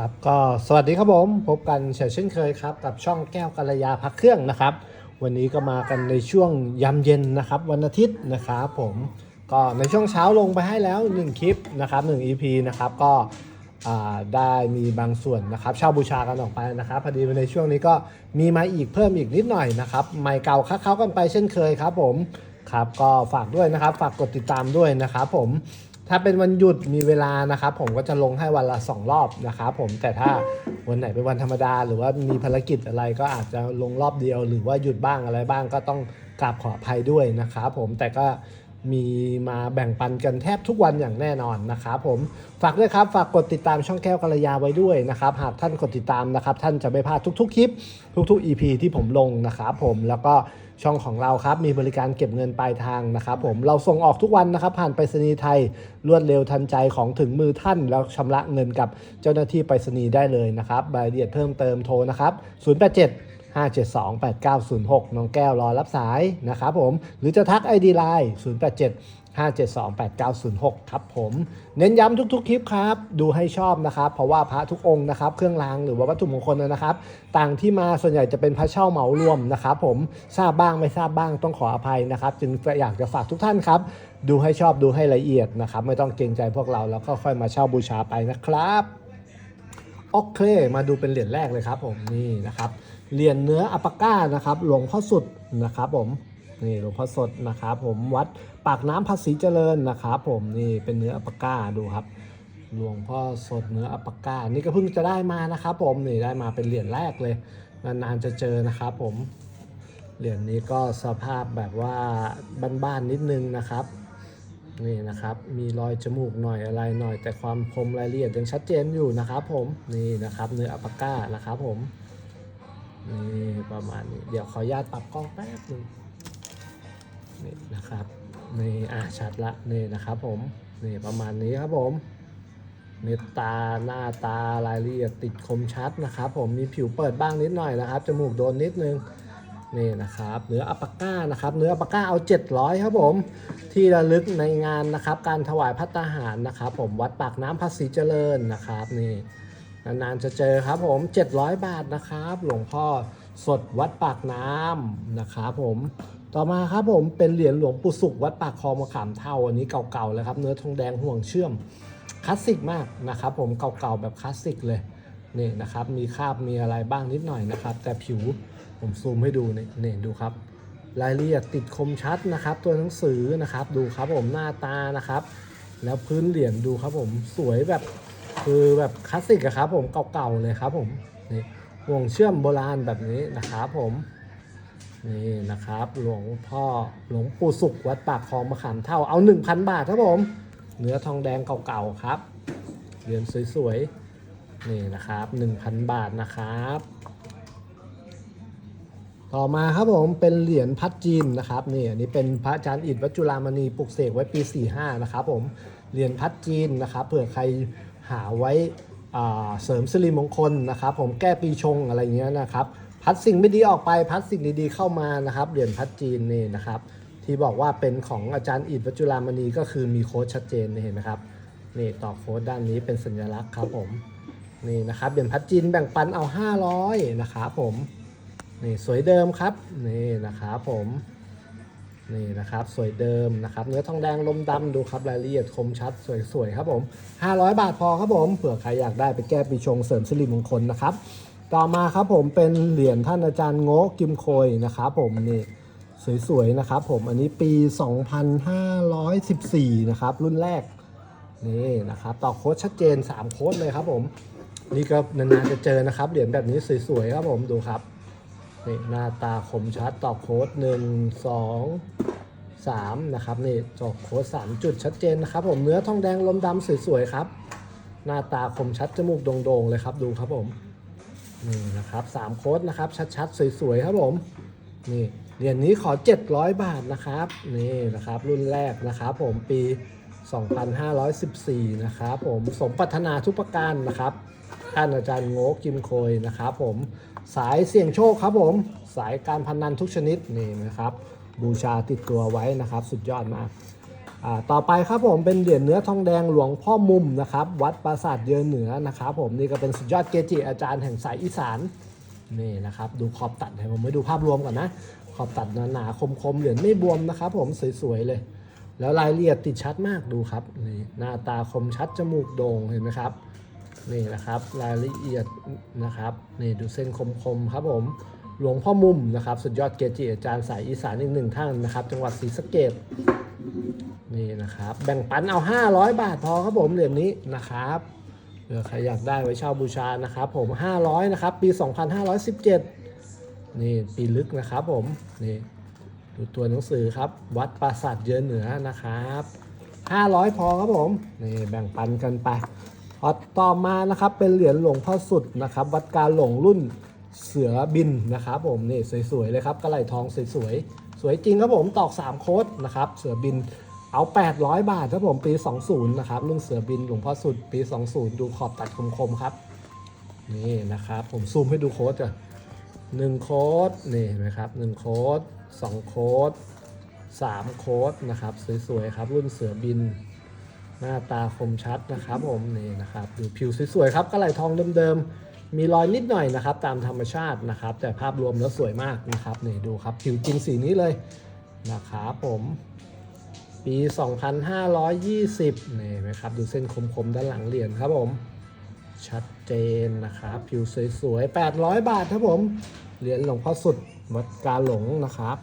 ครับก็สวัสดีครับผมพบกันเช่นเคยครับกับช่องแก้วกัลยาพักเครื่องนะครับ วันนี้ก็มากันในช่วงยามเย็นนะครับ วันอาทิตย์นะครับผมก็ในช่วงเช้าลงไปให้แล้ว 1 คลิปนะครับ1 EP นะครับก็ได้มีบางส่วนนะครับเช่าบูชากันออกไปนะครับพอดีในช่วงนี้ก็มีมาอีกเพิ่มอีกนิดหน่อยนะครับใหม่เก่าค้าเขากันไปเช่นเคยครับผมครับก็ฝากด้วยนะครับฝากกดติดตามด้วยนะครับผม ถ้าเป็นวันหยุดมีเวลานะครับ ผมก็จะลงให้วันละ2รอบนะครับผมแต่ถ้าวันไหนเป็นวันธรรมดา หรือว่ามีภารกิจอะไรก็อาจจะลงรอบเดียว หรือว่าหยุดบ้างอะไรบ้างก็ต้องกราบขออภัยด้วยนะครับผมแต่ก็ มีมาแบ่งปันกันแทบทุกวันอย่างแน่นอนนะครับผมฝากด้วยครับฝากกดติดตามช่องแก้วกัลยาไว้ด้วยนะครับ หากท่านกดติดตามนะครับ ท่านจะไม่พลาดทุก ๆ คลิป ทุก ๆ EP ที่ผมลงนะครับผมแล้วก็ช่องของเราครับมีบริการเก็บเงินปลายทางนะครับผมเราส่งออกทุกวันนะครับ ผ่านไปรษณีย์ไทยรวดเร็วทันใจของถึงมือท่าน แล้วชำระเงินกับเจ้าหน้าที่ไปรษณีย์ได้เลยนะครับรายละเอียดเพิ่มเติมโทรนะครับ087 572 8906 น้องแก้วรอรับสายนะครับผม หรือจะทัก ID Line 087 572 8906 ครับผม เน้นย้ำทุกๆ คลิปครับ ดูให้ชอบนะครับ เพราะว่าพระทุกองค์นะครับ เครื่องรางหรือว่าวัตถุมงคลนะครับ ต่างที่มาส่วนใหญ่จะเป็นพระเช่าเหมารวมนะครับผมทราบบ้างไม่ทราบบ้างต้องขออภัยนะครับ จึงอยากจะฝากทุกท่านครับ ดูให้ชอบดูให้ละเอียดนะครับ ไม่ต้องเกรงใจพวกเราแล้วก็ค่อยมาเช่าบูชาไปนะครับ โอเค มาดูเป็นเหรียญแรกเลยครับผมนี่นะครับเหรียญเนื้ออัปาก้านะครับหลวงพ่อสุดนะครับผมนี่หลวงพ่อสดนะครับผมวัดปากน้ำภาษีเจริญนะครับผมนี่เป็นเนื้ออัปาก้าดูครับ หลวงพ่อสดเนื้ออัปาก้า นี่ก็เพิ่งจะได้มานะครับผมนี่ได้มาเป็นเหรียญแรกเลยนานๆจะเจอนะครับผมเหรียญนี้ก็สภาพแบบว่าบ้านๆนิดนึงนะครับ นี่นะครับ มีรอยจมูกหน่อยอะไรหน่อย แต่ความคมรายละเอียดยังชัดเจนอยู่นะครับผมนี่นะครับเนื้ออัปาก้านะครับผมนี่ประมาณนี้เดี๋ยวขออนุญาตปรับกล้องแป๊บหนึงนี่นะครับนี่อะชัดละนี่นะครับผมนี่ประมาณนี้ครับผมเม็ดตาหน้าตารายละเอียดติดคมชัดนะครับ ผมมีผิวเปิดบ้างนิดหน่อยนะครับจมูกโดนนิดนึง นี่นะครับเนื้ออัปปาก้านะครับเนื้ออัปปาก้าเอา 700 ครับผม ที่ระลึกในงานนะครับ การถวายพัตตาหารนะครับ ผมวัดปากน้ำภาษีเจริญนะครับนี่นานๆจะเจอครับผม 700 บาทนะครับ หลวงพ่อสดวัดปากน้ำนะครับผมต่อมาครับผมเป็นเหรียญหลวงปู่สุขวัดปากคลองมะขามเท่าอันนี้เก่าๆเลยครับเนื้อทองแดงห่วงเชื่อมคลาสสิกมากนะครับ ผมเก่าๆแบบคลาสสิกเลยนี่นะครับ มีคราบมีอะไรบ้างนิดหน่อยนะครับ แต่ผิว ผมซูมให้ดูนี่นี่ดูครับ รายละเอียดติดคมชัดนะครับ ตัวหนังสือนะครับ ดูครับผมหน้าตานะครับ แล้วพื้นเหรียญดูครับผมสวยแบบคือแบบคลาสสิกอะครับ ผมเก่าๆเลยครับ ผมนี่ห่วงเชื่อมโบราณแบบนี้นะครับผมนี่นะครับหลวงพ่อหลวงปู่สุขวัดปากคลองมะขามเท่าเอา 1,000 บาทครับผมเนื้อทองแดงเก่าๆครับเหรียญสวยๆนี่นะครับ 1,000 บาทนะครับ ต่อมาครับผมเป็นเหรียญพัดจีนนะครับนี่อันนี้เป็นพระอาจารย์อิฐวัจุฬามณีปลุกเสกไว้ปี 45 นะครับผมเหรียญพัดจีนนะครับเผื่อใครหาไว้เสริมสิริมงคลนะครับ ผมแก้ปีชงอะไรเงี้ยนะครับ พัดสิ่งไม่ดีออกไปพัดสิ่งดีๆเข้ามานะครับเหรียญพัดจีนนี่นะครับ ที่บอกว่าเป็นของอาจารย์อิฐวัจุฬามณีก็คือมีโค้ดชัดเจนเห็นไหมครับนี่ต่อโค้ดด้านนี้เป็นสัญลักษณ์ครับผมนี่นะครับเหรียญพัดจีนแบ่งปันเอา 500นะครับผม นี่สวยเดิมครับนี่นะครับผมนี่นะครับสวยเดิมนะครับ เนื้อทองแดงลมดำดูครับรายละเอียดคมชัดสวยๆครับผม 500 บาทพอครับผมเผื่อใครอยากได้ไปแก้ปีชงเสริมสิริมงคลนะครับ ต่อมาครับผมเป็นเหรียญท่านอาจารย์โง่กิมโคยนะครับผมนี่สวยๆนะครับผมอันนี้ปี 2514 นะครับ รุ่นแรกนี่นะครับต่อโค้ดชัดเจน 3 โค้ดเลยครับผม นี่ก็นานๆจะเจอนะครับเหรียญแบบนี้สวยๆครับผมดูครับ นี่หน้าตาคมชัดต่อโค้ดหนึ่งสองสามนะครับนี่จอกโค้ดสามจุดชัดเจนนะครับผมเนื้อทองแดงลมดำสวยๆครับ หน้าตาคมชัดจมูกโด่งๆเลยครับดูครับผมนี่นะครับสามโค้ดนะครับชัดๆสวยๆครับผมนี่เหรียญนี้ขอ 700 บาทนะครับนี่นะครับรุ่นแรกนะครับผมปี 2514 นะครับผมสมปรารถนาทุกประการนะครับท่านอาจารย์โง่กิมโคยนะครับผม สายเสี่ยงโชคครับผม สายการพนันทุกชนิดนี่นะครับ บูชาติดตัวไว้นะครับ สุดยอดมากต่อไปครับผมเป็นเหรียญเนื้อทองแดงหลวงพ่อมุมนะครับ วัดปราสาทเยืนเหนือนะครับ ผมนี่ก็เป็นสุดยอดเกจิอาจารย์แห่งสายอีสานนี่นะครับ ดูขอบตัดให้ผมไปดูภาพรวมก่อนนะ ขอบตัดหนาๆคมๆเหรียญไม่บวมนะครับ ผมสวยๆเลย แล้วรายละเอียดติดชัดมากดูครับนี่หน้าตาคมชัดจมูกโด่งเห็นไหมครับ นี่นะครับ รายละเอียดนะครับนี่ดูเส้นคมๆครับผมหลวงพ่อมุมนะครับสุดยอดเกจิอาจารย์สายอีสานอีกหนึ่งท่านนะครับ จังหวัดศรีสะเกดนี่นะครับ แบ่งปันเอา 500 บาทพอครับผมเหรียญนี้นะครับเผื่อใครอยากได้ไว้เช่าบูชานะครับผม 500 นะครับ ปี 2517 นี่ปีลึกนะครับผมนี่ดูตัวหนังสือครับ วัดปราสาทเยือนเหนือนะครับ 500 พอครับผมนี่แบ่งปันกันไป อต่อมานะครับเป็นเหรียญหลวงพ่อสุดนะครับ วัดการหลงรุ่นเสือบินนะครับผมนี่สวยๆเลยครับกระไหล่ทองสวยๆสวยจริงครับผมตอก 3 โค้ดนะครับเสือบินเอา 800 บาทครับผมปี 20 นะครับรุ่นเสือบินหลวงพ่อสุดปี 20 ดูขอบตัดคมๆครับนี่นะครับผมซูมให้ดูโค้ดจ้ะหนึ่งโค้ดนี่นไหมครับหนึ่งโค้ดสองโค้ด3โค้ดนะครับสวยๆครับรุ่นเสือบิน หน้าตาคมชัดนะครับผมนี่นะครับดูผิวสวยๆครับกระไหลทองเดิมๆมีรอยนิดหน่อยนะครับ ตามธรรมชาตินะครับ แต่ภาพรวมแล้วสวยมากนะครับนี่ดูครับผิวจริงสีนี้เลยนะครับผมปี 2520นี่เห็นไหมครับ ดูเส้นคมๆด้านหลังเหรียญครับผม ชัดเจนนะครับ ผิวสวยๆ 800 บาทครับผม เหรียญหลวงพ่อสุดวัดกาหลงนะครับ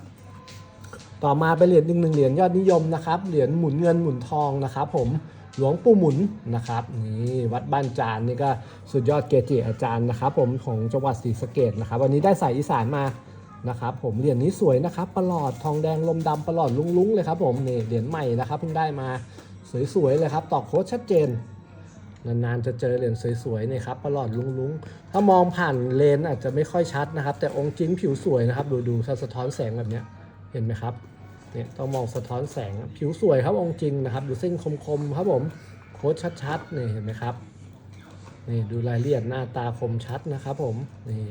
ต่อมาเป็นเหรียญอีกหนึ่งเหรียญยอดนิยมนะครับ เหรียญหมุนเงินหมุนทองนะครับ ผมหลวงปู่หมุนนะครับนี่วัดบ้านจานนี่ก็สุดยอดเกจิอาจารย์นะครับ ผมของจังหวัดศรีสะเกดนะครับ วันนี้ได้สายอีสานมานะครับผมเหรียญนี้สวยนะครับประหลอดทองแดงลมดำประหลอดลุ้งๆเลยครับผมนี่เหรียญใหม่นะครับเพิ่งได้มาสวยๆเลยครับตอกโค้ดชัดเจนนานๆจะเจอเหรียญสวยๆนี่ครับประหลอดลุ้งๆ ถ้ามองผ่านเลนส์อาจจะไม่ค่อยชัดนะครับ แต่องค์จริงผิวสวยนะครับ ดูดูสะท้อนแสงแบบเนี้ยเห็นไหมครับ เนี่ยต้องมองสะท้อนแสงผิวสวยครับองค์จริงนะครับ ดูเส้นคมๆครับผมโค้ดชัดๆนี่เห็นไหมครับนี่ดูรายละเอียดหน้าตาคมชัดนะครับผมนี่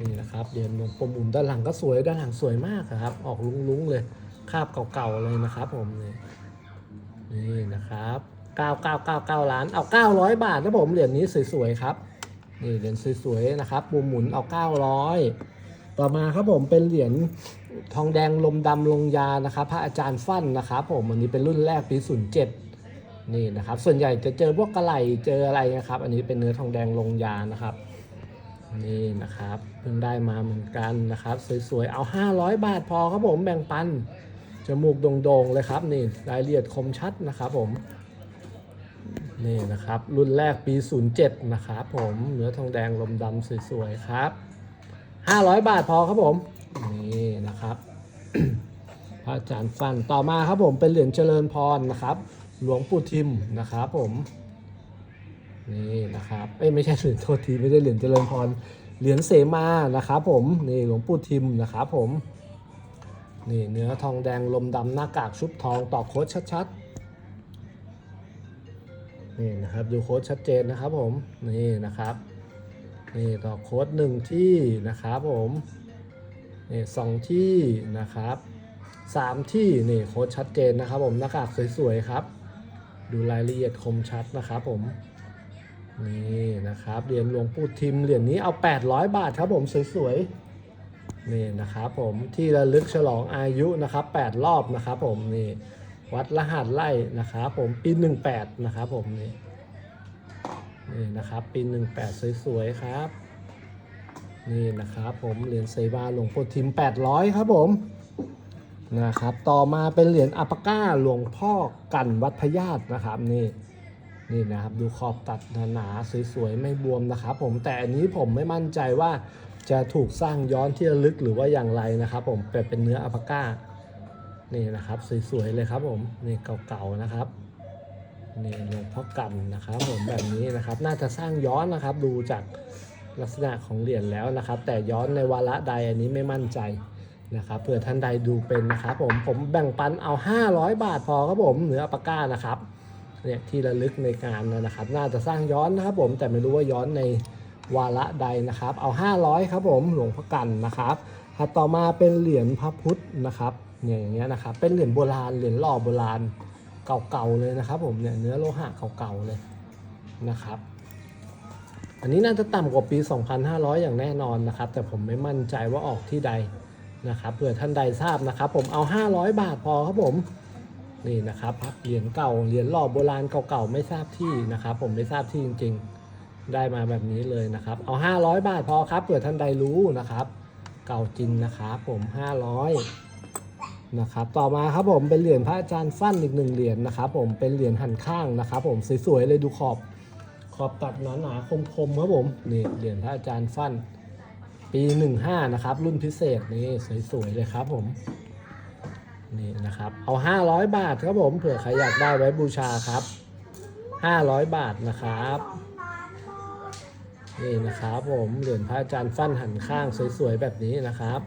นี่นะครับเหรียญหลวงปู่หมุนด้านหลังก็สวยด้านหลังสวยมากครับ ออกลุ้งๆเลยคาบเก่าๆเลยนะครับผมนี่นี่นะครับ9999 ล้าน เอา 900 บาทนะผม เหรียญนี้สวยๆครับ นี่เหรียญสวยๆนะครับมุมหมุนเอา 900 ต่อมาครับผมเป็นเหรียญ ทองแดงลมดำลงยานะครับพระอาจารย์ฟั่นนะครับผมอันนี้เป็นรุ่นแรกปี07นี่นะครับ ส่วนใหญ่จะเจอพวกกระไหลเจออะไรนะครับ อันนี้เป็นเนื้อทองแดงลงยานะครับนี่นะครับเพิ่งได้มาเหมือนกันนะครับ สวยๆ เอา 500 บาทพอครับผมแบ่งปันจมูกโด่งๆเลยครับนี่รายละเอียดคมชัดนะครับผมนี่นะครับ รุ่นแรกปี 07 นะครับผมเนื้อทองแดงลมดำสวยๆ ครับ 500 บาทพอครับผม นี่นะครับ พระอาจารย์ฟันต่อมาครับผมเป็นเหรียญเจริญพรนะครับ หลวงปู่ทิมนะครับผมนี่นะครับเอ้ยไม่ใช่เหรียญโทษทีไม่ได้เหรียญเจริญพรเหรียญเสมานะครับผมนี่หลวงปู่ทิมนะครับผมนี่เนื้อทองแดงลมดำหน้ากากชุบทองต่อโค้ดชัดๆนี่นะครับดูโค้ดชัดเจนนะครับผมนี่นะครับนี่ต่อโค้ดหนึ่งที่นะครับผม นี่สองที่นะครับสามที่นี่โค้ดชัดเจนนะครับผมหน้ากากสวยๆครับ ดูรายละเอียดคมชัดนะครับผมนี่นะครับเหรียญหลวงปู่ทิมเหรียญนี้เอา 800 บาทครับผมสวยๆนี่นะครับผมที่ระลึกฉลองอายุนะครับ 8 รอบนะครับผมนี่วัดรหัสไล่นะครับผมปี 18 นะครับผมนี่นี่นะครับปี 18 สวยๆครับ นี่นะครับผมเหรียญเซบาหลวงปู่ทิม 800 ครับผมนะครับต่อมาเป็นเหรียญอัปปาก้าหลวงพ่อกันวัดพญาตนะครับนี่นี่นะครับดูขอบตัดหนาๆสวยๆไม่บวมนะครับผมแต่อันนี้ผมไม่มั่นใจว่าจะถูกสร้างย้อนที่ระลึกหรือว่าอย่างไรนะครับผมแต่เป็นเนื้ออัปปาก้านี่นะครับสวยๆเลยครับผมนี่เก่าๆนะครับนี่หลวงพ่อกันนะครับผมแบบนี้นะครับน่าจะสร้างย้อนนะครับดูจาก ลักษณะของเหรียญแล้วนะครับ แต่ย้อนในวาระใดอันนี้ไม่มั่นใจนะครับเผื่อท่านใดดูเป็นนะครับผมผมแบ่งปันเอา 500 บาทพอครับผมเหนืออัปาก้านะครับเนี่ยที่ระลึกในงานนะครับ น่าจะสร้างย้อนนะครับผมแต่ไม่รู้ว่าย้อนในวาระใดนะครับ เอา 500 ครับผมหลวงพ่อกันนะครับถัดต่อมาเป็นเหรียญพระพุทธนะครับเนี่ยอย่างเงี้ยนะครับเป็นเหรียญโบราณเหรียญหล่อโบราณเก่าๆเลยนะครับ ผมเนี่ยเนื้อโลหะเก่าๆเลยนะครับ อันนี้น่าจะต่ำกว่าปี 2,500 อย่างแน่นอนนะครับ แต่ผมไม่มั่นใจว่าออกที่ใดนะครับเผื่อท่านใดทราบนะครับ ผมเอา 500 บาทพอครับผมนี่นะครับเหรียญเก่าเหรียญหล่อโบราณเก่าๆไม่ทราบที่นะครับ ผมไม่ทราบที่จริง ๆ ได้มาแบบนี้เลยนะครับ เอา 500 บาทพอครับเผื่อท่านใดรู้นะครับ เก่าจริงนะครับผม 500นะครับ ต่อมาครับผมเป็นเหรียญพระอาจารย์ฟั่นอีกหนึ่งเหรียญนะครับ ผมเป็นเหรียญหันข้างนะครับ ผมสวยๆเลยดูขอบ ขอบตัดหนาๆคมๆครับผมนี่เหรียญพระอาจารย์ฟันปี 15 นะครับ รุ่นพิเศษนี่สวยๆเลยครับผมนี่นะครับ เอา 500 บาทครับผมเผื่อใครอยากได้ไว้บูชาครับ 500 บาทนะครับนี่นะครับผมเหรียญพระอาจารย์ฟันหันข้างสวยๆแบบนี้นะครับ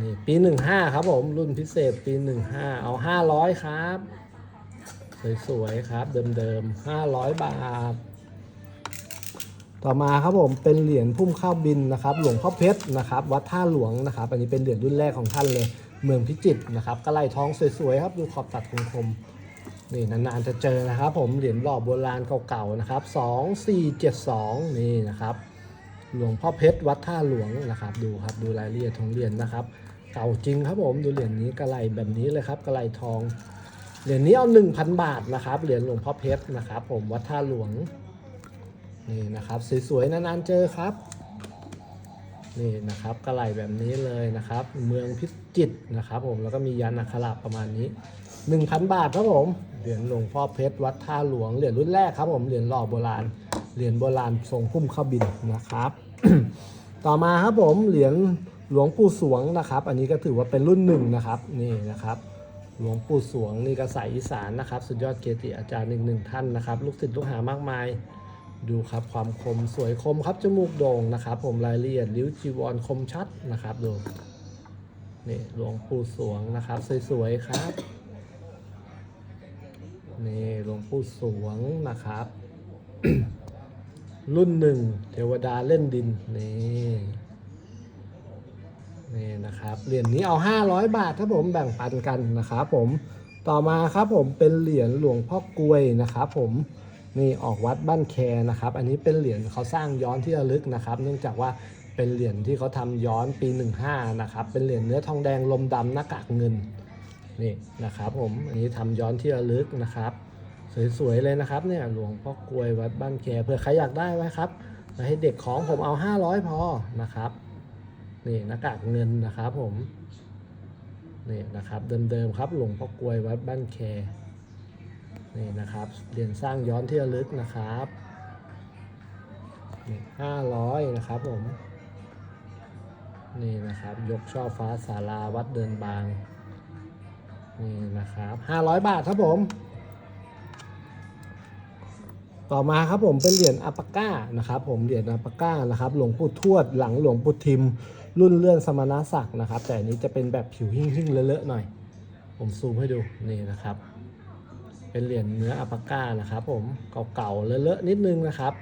นี่ปี 15 ครับผมรุ่นพิเศษปี 15 เอา 500 ครับ สวยๆครับ เดิมๆ 500 บาท ต่อมาครับผมเป็นเหรียญพุ่มข้าวบินนะครับ หลวงพ่อเพชรนะครับ วัดท่าหลวงนะครับ อันนี้เป็นเหรียญรุ่นแรกของท่านเลย เมืองพิจิตรนะครับกระไลทองสวยๆครับ ดูขอบตัดคมๆนี่นานๆจะเจอนะครับ ผมเหรียญหล่อโบราณเก่าๆนะครับ 2472 นี่นะครับ หลวงพ่อเพชรวัดท่าหลวงนะครับ ดูครับดูรายละเอียดของเหรียญนะครับ เก่าจริงครับผมดูเหรียญนี้กระไลแบบนี้เลยครับกระไลทอง เหรียญนี้เอา1,000บาทนะครับเหรียญหลวงพ่อเพชรนะครับ ผมวัดท่าหลวงนี่นะครับสวยๆนานๆเจอครับนี่นะครับกระไหลแบบนี้เลยนะครับ เมืองพิจิตรนะครับ ผมแล้วก็มียันอักขระประมาณนี้ 1,000 บาทครับผมเหรียญหลวงพ่อเพชรวัดท่าหลวงเหรียญรุ่นแรกครับผมเหรียญหล่อโบราณเหรียญโบราณทรงพุ่มข้าวบินนะครับ ต่อมาครับผมเหรียญหลวงปู่สวงนะครับ อันนี้ก็ถือว่าเป็นรุ่นหนึ่งนะครับนี่นะครับ หลวงปู่สวงนี่ก็สายอีสานนะครับ สุดยอดเกจิอาจารย์หนึ่งหนึ่งท่านนะครับ ลูกศิษย์ลูกหามากมาย ดูครับความคมสวยคมครับจมูกโด่งนะครับ ผมรายละเอียดริ้วจีวรคมชัดนะครับดูนี่หลวงปู่สวงนะครับ สวยๆครับนี่หลวงปู่สวงนะครับ รุ่นหนึ่งเทวดาเล่นดินนี่ นี่นะครับเหรียญนี้เอา 500 บาทครับผมแบ่งปันกันนะครับผมต่อมาครับผมเป็นเหรียญหลวงพ่อกลวยนะครับผมนี่ออกวัดบ้านแคนะครับ อันนี้เป็นเหรียญเขาสร้างย้อนที่ระลึกนะครับ เนื่องจากว่าเป็นเหรียญที่เขาทำย้อนปี 15 นะครับ เป็นเหรียญเนื้อทองแดงลมดำหน้ากากเงินนี่นะครับผมอันนี้ทำย้อนที่ระลึกนะครับ สวยๆเลยนะครับเนี่ยหลวงพ่อกลวยวัดบ้านแคเผื่อใครอยากได้ไว้ครับมาให้เด็กของผมเอา 500 พอนะครับ นี่หน้ากากเงินนะครับผมนี่นะครับเดิมๆครับหลวงพ่อกลวยวัดบ้านแคนี่นะครับเหรียญสร้างย้อนที่ระลึกนะครับนี่ห้าร้อยนะครับผมนี่นะครับยกช่อฟ้าศาลาวัดเดินบางนี่นะครับห้าร้อยบาทครับผม ต่อมาครับผมเป็นเหรียญอัปปาก้านะครับผมเหรียญอัปปาก้านะครับหลวงปู่ทวดหลังหลวงปู่ทิม รุ่นเลื่อนสมณศักดิ์นะครับ แต่อันนี้จะเป็นแบบผิวหิ้งๆเลอะๆหน่อย ผมซูมให้ดูนี่นะครับ เป็นเหรียญเนื้ออัปปาก้านะครับ ผมเก่าๆเลอะๆนิดนึงนะครับ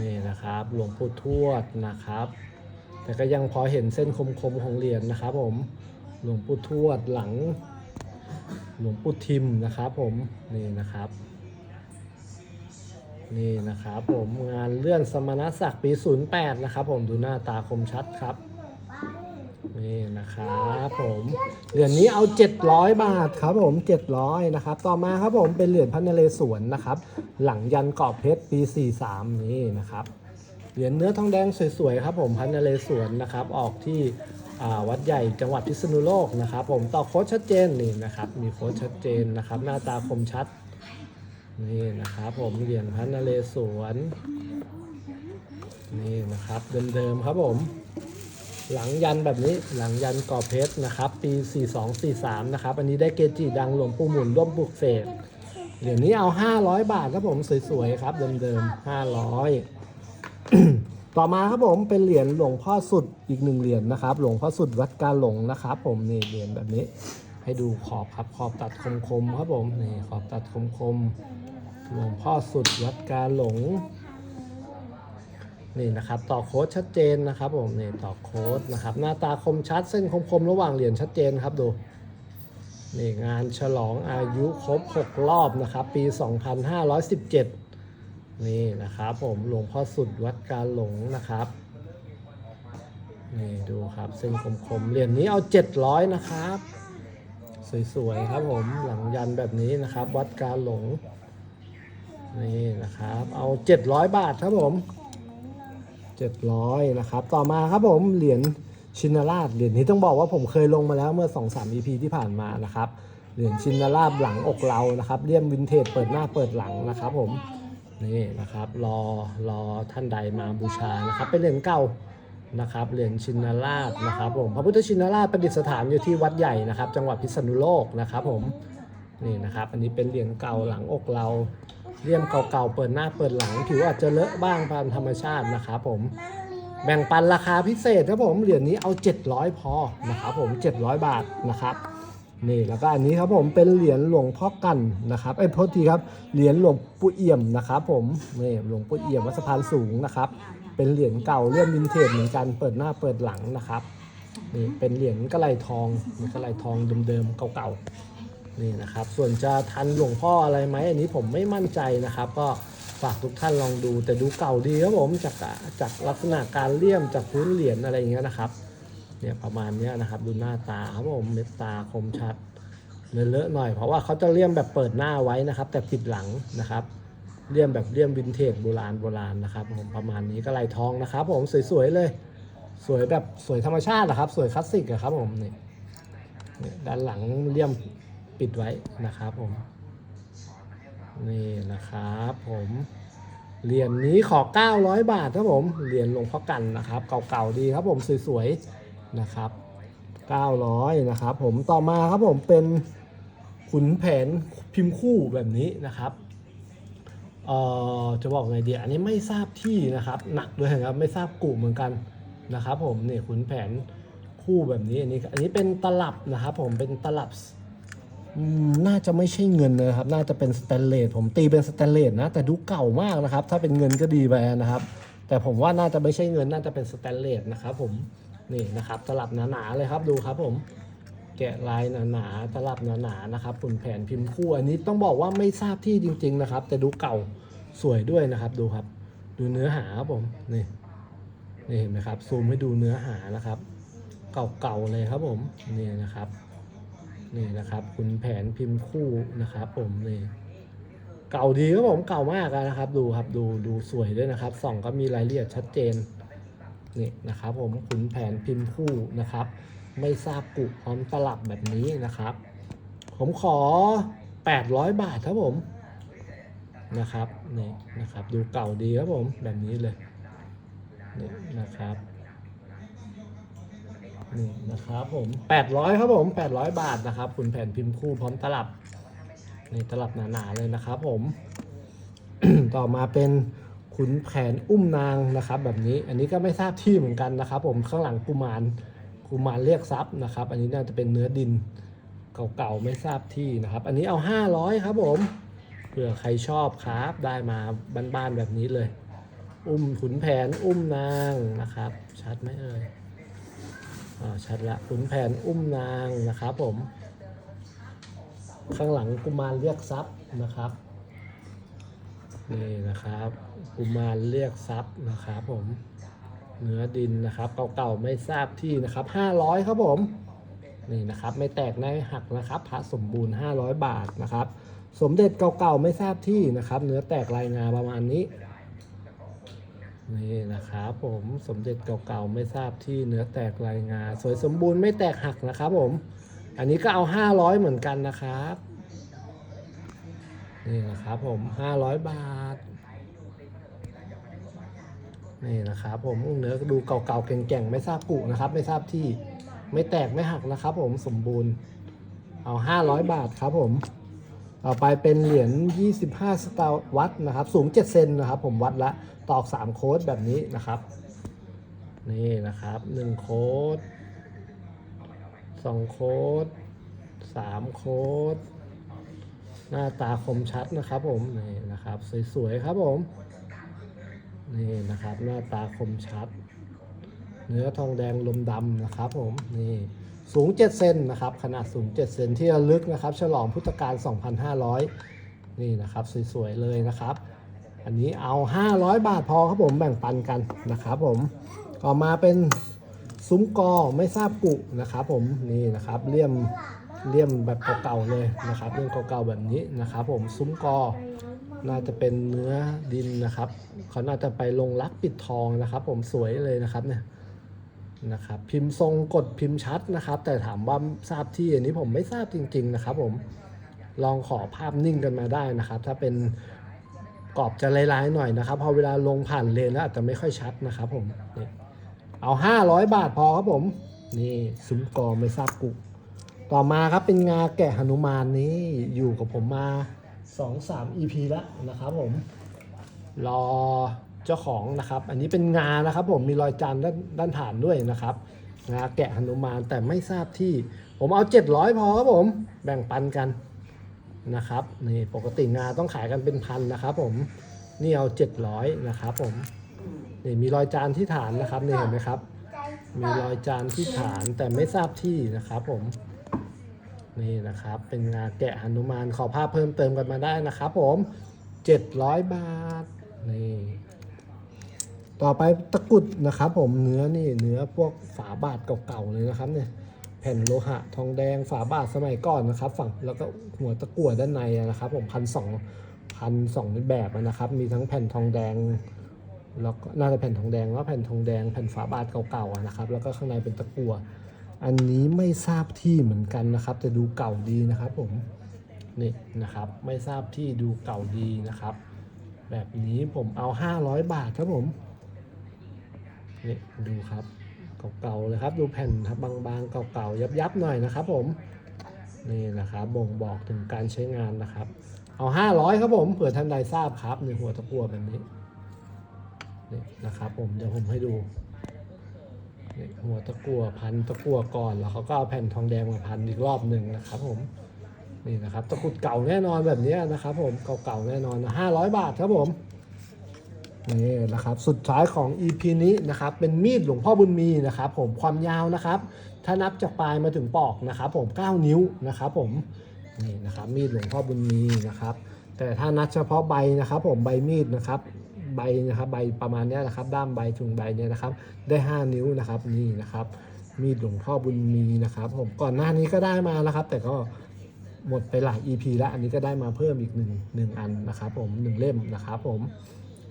นี่นะครับหลวงปู่ทวดนะครับ แต่ก็ยังพอเห็นเส้นคมๆของเหรียญนะครับ ผมหลวงปู่ทวดหลังหลวงปู่ทิมนะครับ ผมนี่นะครับ นี่นะครับผมงานเลื่อนสมณศักดิ์ปี 08 นะครับผมดูหน้าตาคมชัดครับ นี่นะครับผมเหรียญนี้เอา 700 บาทครับผม 700 นะครับ ต่อมาครับผมเป็นเหรียญพระนเรศวรนะครับ หลังยันกรอบเพชรปี 43 นี่นะครับเหรียญเนื้อทองแดงสวยๆครับผมพระนเรศวรนะครับออกที่วัดใหญ่จังหวัดพิษณุโลกนะครับ ผมต่อโค้ดชัดเจนนี่นะครับ มีโค้ดชัดเจนนะครับ หน้าตาคมชัด นี่นะครับผมเหรียญพระนเรศวรนี่นะครับเดิมๆครับผม หลังยันแบบนี้หลังยันกรอบเพชรนะครับ ปี 4243 นะครับ อันนี้ได้เกจิดังหลวงปู่หมุนร่วมปลุกเสกเหรียญนี้เอา 500 บาทครับผมสวยๆครับเดิมๆ500 ต่อมาครับผมเป็นเหรียญหลวงพ่อสุดอีกหนึ่งเหรียญนะครับ หลวงพ่อสุดวัดกาหลงนะครับ ผมนี่เหรียญแบบนี้ให้ดูขอบครับขอบตัดคมๆครับผมนี่ขอบตัดคมๆ หลวงพ่อสุดวัดกาหลง นี่นะครับ ต่อโค้ดชัดเจนนะครับผมนี่ต่อโค้ดนะครับ หน้าตาคมชัด เส้นคมๆระหว่างเหรียญชัดเจนครับดูนี่งานฉลองอายุครบ 6 รอบนะครับ ปี 2517 นี่นะครับผมหลวงพ่อสุดวัดกาหลงนะครับนี่ดูครับเส้นคมๆเหรียญนี้เอา 700 นะครับ สวยๆครับผมหลังยันแบบนี้นะครับ วัดกาหลง นี่นะครับ เอา 700 บาทครับผม 700 นะครับ ต่อมาครับผมเหรียญชินราชเหรียญนี้ต้องบอกว่าผมเคยลงมาแล้วเมื่อ 2-3 EP ที่ผ่านมานะครับเหรียญชินราชหลังอกเรานะครับเลี่ยมวินเทจเปิดหน้าเปิดหลังนะครับผมนี่นะครับรอรอท่านใดมาบูชานะครับ เป็นเหรียญเก่านะครับเหรียญชินราชนะครับผมพระพุทธชินราชประดิษฐานอยู่ที่วัดใหญ่นะครับ จังหวัดพิษณุโลกนะครับผมนี่นะครับ อันนี้เป็นเหรียญเก่าหลังอกเรา เลี่ยมเก่าๆ เปิดหน้าเปิดหลัง ผิวอาจจะเลอะบ้างตามธรรมชาตินะครับผม แบ่งปันราคาพิเศษครับผมเหรียญนี้เอา 700 พอนะครับผม 700 บาทนะครับนี่แล้วก็อันนี้ครับผมเป็นเหรียญหลวงพ่อกันนะครับเอ้ยโทษทีครับเหรียญหลวงปู่เอี่ยมนะครับผมนี่หลวงปู่เอี่ยมวัดสะพานสูงนะครับ เป็นเหรียญเก่าเลี่ยมวินเทจเหมือนกันเปิดหน้าเปิดหลังนะครับนี่เป็นเหรียญกระไหลทองกระไหลทองเดิมๆเก่าๆ นี่นะครับ ส่วนจะทันหลวงพ่ออะไรไหมอันนี้ผมไม่มั่นใจนะครับ ก็ฝากทุกท่านลองดูแต่ดูเก่าดีครับผมจากจากลักษณะการเลี่ยมจากพื้นเหรียญอะไรอย่างเงี้ยนะครับเนี่ยประมาณเนี้ยนะครับดูหน้าตาครับผมเม็ดตาคมชัดเลอะๆหน่อย เพราะว่าเขาจะเลี่ยมแบบเปิดหน้าไว้นะครับ แต่ปิดหลังนะครับเลี่ยมแบบเลี่ยมวินเทจโบราณโบราณนะครับผมประมาณนี้ก็ลายทองนะครับ ผมสวยๆเลย สวยแบบสวยธรรมชาตินะครับ สวยคลาสสิกอะครับผมนี่นี่ด้านหลังเลี่ยม ปิดไว้นะครับผมนี่นะครับผมเหรียญนี้ขอ 900 บาทครับผมเหรียญหลวงพ่อกันนะครับ เก่าๆดีครับผมสวยๆนะครับ 900นะครับผมต่อมาครับผมเป็นขุนแผนพิมพ์คู่แบบนี้นะครับเอ่อจะบอกไงดีอันนี้ไม่ทราบที่นะครับ หนักด้วยนะครับไม่ทราบกลุ่มเหมือนกันนะครับ ผมนี่ขุนแผนคู่แบบนี้อันนี้อันนี้เป็นตลับนะครับ ผมเป็นตลับ น่าจะไม่ใช่เงินนะครับ น่าจะเป็นสแตนเลสผมตีเป็นสแตนเลสนะ แต่ดูเก่ามากนะครับ ถ้าเป็นเงินก็ดีไปนะครับ แต่ผมว่าน่าจะไม่ใช่เงิน น่าจะเป็นสแตนเลสนะครับ ผมนี่นะครับตลับหนาๆเลยครับดูครับผมแกะลายหนาๆตลับหนาๆนะครับปุ่นแผ่นพิมพ์คู่อันนี้ต้องบอกว่าไม่ทราบที่จริง ๆนะครับ แต่ดูเก่าสวยด้วยนะครับดูครับ ดูเนื้อหาครับผมนี่นี่เห็นไหมครับซูมให้ดูเนื้อหานะครับ เก่าๆเลยครับผมนี่นะครับ นี่นะครับคุณแผนพิมพ์คู่นะครับ ผมนี่เก่าดีครับผมเก่ามากนะครับ ดูครับดูดูสวยด้วยนะครับส่องก็มีรายละเอียดชัดเจนนี่นะครับผมขุนแผนพิมพ์คู่นะครับ ไม่ทราบกุพร้อมตลับแบบนี้นะครับ ผมขอ 800 บาทครับผมนะครับนี่นะครับ ดูเก่าดีครับผมแบบนี้เลยนี่นะครับ นี่นะครับผม800ครับผม800บาทนะครับขุนแผนพิมพ์คู่พร้อมตลับนี่ตลับหนาๆเลยนะครับผม ต่อมาเป็นขุนแผนอุ้มนางนะครับ แบบนี้อันนี้ก็ไม่ทราบที่เหมือนกันนะครับ ผมข้างหลังกุมารกุมารเรียกทรัพย์นะครับ อันนี้น่าจะเป็นเนื้อดินเก่าๆไม่ทราบที่นะครับ อันนี้เอา 500 ครับผมเผื่อใครชอบครับได้มาบ้านๆแบบนี้เลย อุ้มขุนแผนอุ้มนางนะครับ ชัดไหมเอ่ย ชัดละขุนแผนอุ้มนางนะครับผม ข้างหลังกุมารเรียกทรัพย์นะครับนี่นะครับกุมารเรียกทรัพย์นะครับผมเนื้อดินนะครับเก่าๆไม่ทราบที่นะครับ500ครับผมนี่นะครับไม่แตกไม่หักนะครับพระสมบูรณ์500บาทนะครับ สมเด็จเก่าๆไม่ทราบที่นะครับ เนื้อแตกลายงาประมาณนี้ นี่นะครับผมสมเด็จเก่าๆไม่ทราบที่เนื้อแตกลายงา สวยสมบูรณ์ไม่แตกหักนะครับผม อันนี้ก็เอา 500 เหมือนกันนะครับ นี่นะครับผม 500 บาท นี่นะครับผมเนื้อดูเก่าๆแก่งๆ ไม่ทราบกุนะครับ ไม่ทราบที่ไม่แตกไม่หักนะครับผมสมบูรณ์เอา 500 บาทครับผม ต่อไปเป็นเหรียญ 25 สตาร์วัตนะครับ สูง 7 เซนนะครับ ผมวัดละตอก 3 โค้ดแบบนี้นะครับ นี่นะครับ 1 โค้ด 2 โค้ด 3 โค้ด หน้าตาคมชัดนะครับผม นี่นะครับ สวยๆ ครับผม นี่นะครับ หน้าตาคมชัด เนื้อทองแดงลมดำนะครับผม นี่ สูง 7 เซนนะครับ ขนาดสูง 7 เซนที่ระลึกนะครับ ฉลองพุทธกาล 2,500 นี่นะครับ สวยๆเลยนะครับ อันนี้เอา 500 บาทพอครับผมแบ่งปันกันนะครับผมต่อมาเป็นซุ้มกอไม่ทราบกุนะครับผมนี่นะครับเลี่ยมเลี่ยมแบบเก่าๆเลยนะครับเลี่ยมเก่าๆแบบนี้นะครับ ผมซุ้มกอน่าจะเป็นเนื้อดินนะครับ เขาน่าจะไปลงรักปิดทองนะครับ ผมสวยเลยนะครับเนี่ย นะครับพิมพ์ทรงกดพิมพ์ชัดนะครับ แต่ถามว่าทราบที่อันนี้ผมไม่ทราบจริง ๆ นะครับ ผมลองขอภาพนิ่งกันมาได้นะครับ ถ้าเป็นกรอบจะลายๆหน่อยนะครับ พอเวลาลงผ่านเลนแล้วอาจจะไม่ค่อยชัดนะครับ ผมนี่เอา 500 บาทพอครับผม นี่ซุ้มกอไม่ทราบกุต่อมาครับเป็นงาแกะหนุมานนี้อยู่กับผมมา 2 3 EP แล้วนะครับผมรอ เจ้าของนะครับ อันนี้เป็นงานะครับ ผมมีรอยจานด้านด้านฐานด้วยนะครับงาแกะหนุมานแต่ไม่ทราบที่ ผมเอา 700 พอครับผมแบ่งปันกันนะครับนี่ปกติงาต้องขายกันเป็นพันนะครับ ผมนี่เอา 700 นะครับ ผมนี่มีรอยจานที่ฐานนะครับนี่เห็นไหมครับ มีรอยจานที่ฐานแต่ไม่ทราบที่นะครับ ผมนี่นะครับ เป็นงาแกะหนุมานขอภาพเพิ่มเติมกันมาได้นะครับ ผม 700 บาทนี่ ต่อไปตะกุดนะครับผมเนื้อนี่เนื้อพวกฝาบาทเก่าๆเลยนะครับเนี่ยแผ่นโลหะทองแดงฝาบาทสมัยก่อนนะครับ ฝั่งแล้วก็หัวตะกั่วด้านในนะครับ ผมพันสองพันสองแบบนะครับ มีทั้งแผ่นทองแดงแล้วก็น่าจะแผ่นทองแดงแล้วแผ่นทองแดงแผ่นฝาบาทเก่าๆนะครับ แล้วก็ข้างในเป็นตะกั่วอันนี้ไม่ทราบที่เหมือนกันนะครับแต่ดูเก่าดีนะครับผมนี่นะครับ ไม่ทราบที่ดูเก่าดีนะครับ แบบนี้ผมเอา 500 บาทครับผม นี่ดูครับเก่าๆเลยครับ ดูแผ่นครับบางๆเก่าๆยับๆหน่อยนะครับ ผมนี่นะครับบ่งบอกถึงการใช้งานนะครับ เอา 500 ครับผมเผื่อท่านใดทราบครับในหัวตะกั่วแบบนี้นี่นะครับผมเดี๋ยวผมให้ดูนี่หัวตะกั่วพันตะกั่วก่อนแล้วเขาก็เอาแผ่นทองแดงมาพันอีกรอบหนึ่งนะครับ ผมนี่นะครับตะกุดเก่าแน่นอนแบบนี้นะครับ ผมเก่าๆแน่นอนห้าร้อยบาทครับผม นี่นะครับสุดท้ายของ EP นี้นะครับเป็นมีดหลวงพ่อบุญมีนะครับผมความยาวนะครับ ถ้านับจากปลายมาถึงปอกนะครับผม9นิ้วนะครับผมนี่นะครับมีดหลวงพ่อบุญมีนะครับ แต่ถ้านับเฉพาะใบนะครับผมใบมีดนะครับใบนะครับใบประมาณนี้นะครับ ด้ามใบถึงใบเนี่ยนะครับ ได้ 5 นิ้วนะครับนี่นะครับ มีดหลวงพ่อบุญมีนะครับ ผมก่อนหน้านี้ก็ได้มานะครับ แต่ก็หมดไปหลาย EP แล้วอันนี้ก็ได้มาเพิ่มอีกหนึ่งหนึ่งอันนะครับ ผมหนึ่งเล่มนะครับ ผม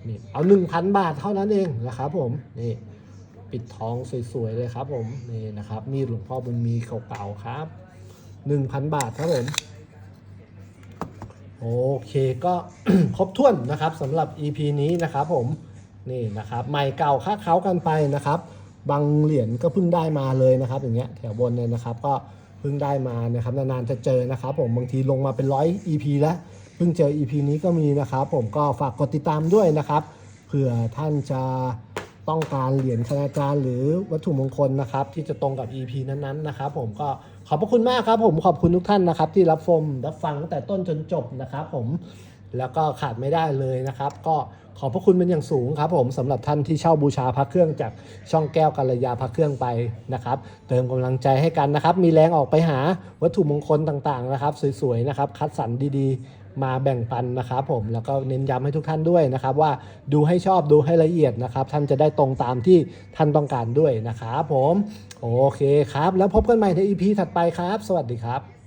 นี่เอา1,000บาทเท่านั้นเองนะครับผมนี่ปิดทองสวยๆเลยครับผมนี่นะครับมีหลวงพ่อบุญมีเก่าๆครับ1,000บาทครับผมโอเคก็ครบถ้วนนะครับสำหรับ EP นี้นะครับผมนี่นะครับใหม่เก่าค่าเขากันไปนะครับ บางเหรียญก็เพิ่งได้มาเลยนะครับอย่างเงี้ยแถวบนเนี่ยนะครับก็เพิ่งได้มานะครับนานๆจะเจอนะครับผมบางทีลงมาเป็นร้อย EP แล้ว พิ่งเจอ EP นี้ก็มีนะครับ ผมก็ฝากกดติดตามด้วยนะครับเผื่อท่านจะต้องการเหรียญคณาจารย์หรือวัตถุมงคลนะครับ ที่จะตรงกับ EP นั้นๆนะครับ ผมก็ขอบพระคุณมากครับ ผมขอบคุณทุกท่านนะครับ ที่รับชมรับฟังตั้งแต่ต้นจนจบนะครับ ผมแล้วก็ขาดไม่ได้เลยนะครับ ก็ขอบพระคุณเป็นอย่างสูงครับ ผมสำหรับท่านที่เช่าบูชาพระเครื่องจากช่องแก้วกัลยาพระเครื่องไปนะครับ เติมกำลังใจให้กันนะครับ มีแรงออกไปหาวัตถุมงคลต่างๆนะครับ สวยๆนะครับ คัดสรรดีๆ มาแบ่งปันนะครับผมแล้วก็เน้นย้ำให้ทุกท่านด้วยนะครับ ว่าดูให้ชอบดูให้ละเอียดนะครับ ท่านจะได้ตรงตามที่ท่านต้องการด้วยนะครับผม โอเคครับ แล้วพบกันใหม่ใน EP ถัดไปครับ สวัสดีครับ